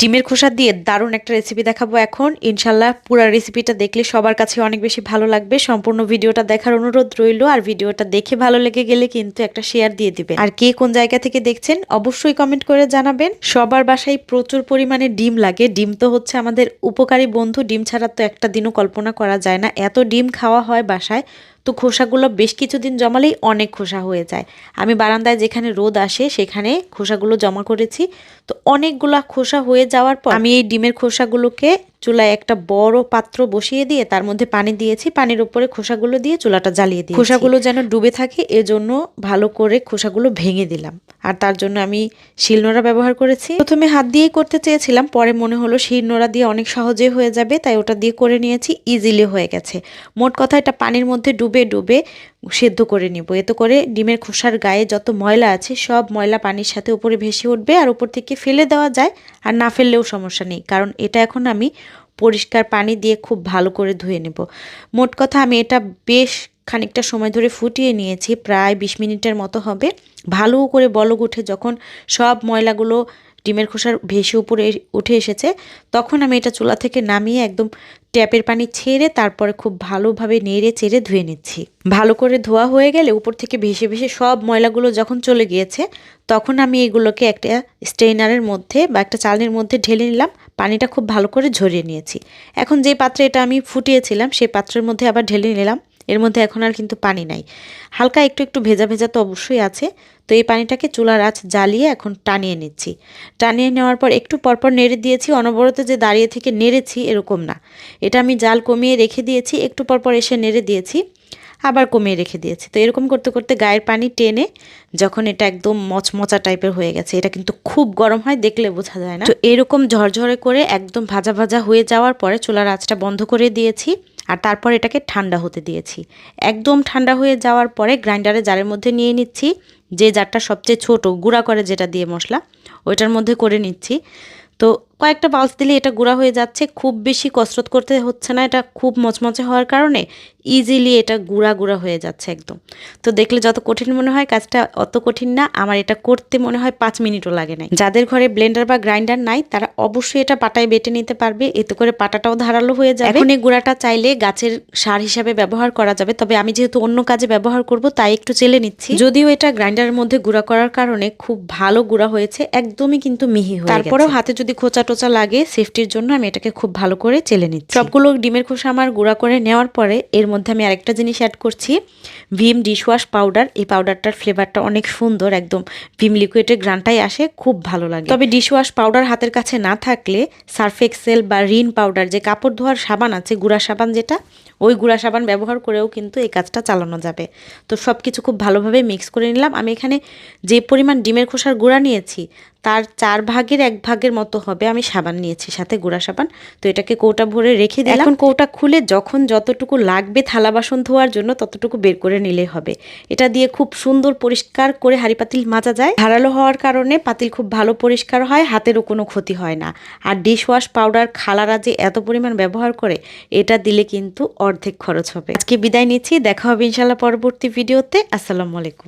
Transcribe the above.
ডিমের খোসা দিয়ে দারুণ একটা রেসিপি দেখাবো এখন। ইনশাল্লাহ পুরো রেসিপিটা দেখলে সবার কাছে অনেক বেশি ভালো লাগবে। সম্পূর্ণ ভিডিওটা দেখার অনুরোধ রইল আর ভিডিওটা দেখে ভালো লেগে গেলে কিন্তু একটা শেয়ার দিয়ে দিবেন। আর কে কোন জায়গা থেকে দেখছেন অবশ্যই কমেন্ট করে জানাবেন। সবার বাসায় প্রচুর পরিমাণে ডিম লাগে। ডিম তো হচ্ছে আমাদের উপকারী বন্ধু। ডিম ছাড়া তো একটা দিনও কল্পনা করা যায় না। এত ডিম খাওয়া হয় বাসায় তো খোসাগুলো বেশ কিছুদিন জমালেই অনেক খোসা হয়ে যায়। আমি বারান্দায় যেখানে রোদ আসে সেখানে খোসাগুলো জমা করেছি। তো অনেকগুলো খোসা হয়ে যাওয়ার পর আমি এই ডিমের খোসাগুলোকে চুলায় একটা বড় পাত্র বসিয়ে দিয়ে তার মধ্যে পানি দিয়েছি। পানির উপরে খোসাগুলো দিয়ে চুলাটা জ্বালিয়ে দিই খোসাগুলো যেন ডুবে থাকে, এজন্য ভালো করে খোসাগুলো ভেঙে দিলাম। আর তার জন্য আমি শিলনোড়া ব্যবহার করেছি। প্রথমে হাত দিয়েই করতে চেয়েছিলাম, পরে মনে হলো শিলনোড়া দিয়ে অনেক সহজে হয়ে যাবে, তাই ওটা দিয়ে করে নিয়েছি ইজিলি হয়ে গেছে। মোট কথা এটা পানির মধ্যে ডুবে ডুবে সেদ্ধ করে নিব। এতে করে ডিমের খোসার গায়ে যত ময়লা আছে, সব ময়লা পানির সাথে উপরে ভেসে উঠবে আর উপর থেকে ফেলে দেওয়া যায় আর না ফেললেও সমস্যা নেই। কারণ এটা এখন আমি পরিষ্কার পানি দিয়ে খুব ভালো করে ধুয়ে নেব। মোট কথা আমি এটা বেশ খানিকটা সময় ধরে ফুটিয়ে নিয়েছি, প্রায় বিশ মিনিটের মতো হবে। ভালো করে বলক উঠে যখন সব ময়লাগুলো ডিমের খোসার ভেসে উপরে উঠে এসেছে, তখন আমি এটা চুলা থেকে নামিয়ে একদম ট্যাপের পানি ছেড়ে তারপরে খুব ভালোভাবে নেড়ে চেড়ে ধুয়ে নিচ্ছি। ভালো করে ধোয়া হয়ে গেলে উপর থেকে ভেসে ভেসে সব ময়লাগুলো যখন চলে গিয়েছে, তখন আমি এগুলোকে একটা স্ট্রেনারের মধ্যে বা একটা চালনির মধ্যে ঢেলে নিলাম, পানিটা খুব ভালো করে ঝরিয়ে নিয়েছি। এখন যে পাত্রে এটা আমি ফুটিয়েছিলাম সেই পাত্রের মধ্যে আবার ঢেলে নিলাম। এর মধ্যে এখন আর কিন্তু পানি নাই। হালকা একটু একটু ভেজা ভেজা তো অবশ্যই আছে। তো এই পানিটাকে চুলার আঁচ জ্বালিয়ে এখন টানিয়ে নিচ্ছি। টানিয়ে নেওয়ার পর একটু পরপর নেড়ে দিয়েছি। অনবরত যে দাঁড়িয়ে থেকে নেড়েছি এরকম না। এটা আমি জাল কমিয়ে রেখে দিয়েছি। একটু পরপর এসে নেড়ে দিয়েছি। আবার কমিয়ে রেখে দিয়েছি। তো এরকম করতে করতে গায়ের পানি টেনে যখন এটা একদম মচমচা টাইপের হয়ে গেছে, এটা কিন্তু খুব গরম হয়, দেখলে বোঝা যায় না। তো এরকম ঝরঝরে করে একদম ভাজা ভাজা হয়ে যাওয়ার পরে চুলার আঁচটা বন্ধ করে দিয়েছি। আর তারপর এটাকে ঠান্ডা হতে দিয়েছি। একদম ঠান্ডা হয়ে যাওয়ার পরে গ্রাইন্ডারে জারের মধ্যে নিয়ে নিচ্ছি। যে জারটা সবচেয়ে ছোট, গুঁড়া করে যেটা দিয়ে মশলা, ওইটার মধ্যে করে নিচ্ছি। তো কয়েকটা পালস দিলে এটা গুঁড়া হয়ে যাচ্ছে খুব বেশি কসরত করতে হচ্ছে না এটা খুব মচমচে হওয়ার কারণে ইজিলি এটা গুঁড়া গুঁড়া হয়ে যাচ্ছে একদম। তো দেখলে যত কঠিন মনে হয় কাজটা অত কঠিন না আমার এটা করতে মনে হয় পাঁচ মিনিটও লাগে নাই। যাদের ঘরে ব্লেন্ডার বা গ্রাইন্ডার নাই তারা অবশ্যই এটা পাটায় বেটে নিতে পারবে এতে করে পাটাটাও ধারালো হয়ে যাবে। এখন এই গুঁড়াটা চাইলে গাছের সার হিসাবে ব্যবহার করা যাবে তবে আমি যেহেতু অন্য কাজে ব্যবহার করব তাই একটু চেলে নিচ্ছি। যদিও এটা গ্রাইন্ডারের মধ্যে গুঁড়া করার কারণে খুব ভালো গুঁড়া হয়েছে একদমই কিন্তু মিহি হয়ে তারপরেও হাতে যদি খোঁচা টোচা লাগে সেফটির জন্য আমি এটাকে খুব ভালো করে চেলে নিচ্ছি। সবগুলো ডিমের খোসা আমার গুঁড়া করে নেওয়ার পরে এর মধ্যে আমি আরেকটা জিনিস অ্যাড করছি, ভিম ডিশওয়াশ পাউডার এই পাউডারটার ফ্লেভারটা অনেক সুন্দর, একদম ভিম লিকুইডের গ্রানটাই আসে, খুব ভালো লাগে। তবে ডিশওয়াশ পাউডার হাতের কাছে না থাকলে সার্ফ এক্সেল বা রিন পাউডার যে কাপড় ধোয়ার সাবান আছে, গুঁড়া সাবান যেটা, ওই গুঁড়া সাবান ব্যবহার করেও কিন্তু এই কাজটা চালানো যাবে। তো সব কিছু খুব ভালোভাবে মিক্স করে নিলাম। আমি এখানে যে পরিমাণ ডিমের খোসার গুঁড়া নিয়েছি তার চার ভাগের এক ভাগের মতো হবে, আমি সাবান নিয়েছি সাথে গুঁড়া সাবান। তো এটাকে কৌটা ভরে রেখে দিলাম। এখন কৌটা খুলে যখন যতটুকু লাগবে থালা বাসন ধোয়ার জন্য ততটুকু বের করে নিলে হবে। এটা দিয়ে খুব সুন্দর পরিষ্কার করে হাঁড়ি পাতিল মাজা যায়। ধারালো হওয়ার কারণে পাতিল খুব ভালো পরিষ্কার হয়, হাতেরও কোনো ক্ষতি হয় না। আর ডিশওয়াশ পাউডার খালারা যে এত পরিমাণ ব্যবহার করে, এটা দিলে কিন্তু অর্ধেক খরচ হবে। আজকে বিদায় নিচ্ছি, দেখা হবে ইনশাল্লাহ পরবর্তী ভিডিওতে। আসসালামু আলাইকুম।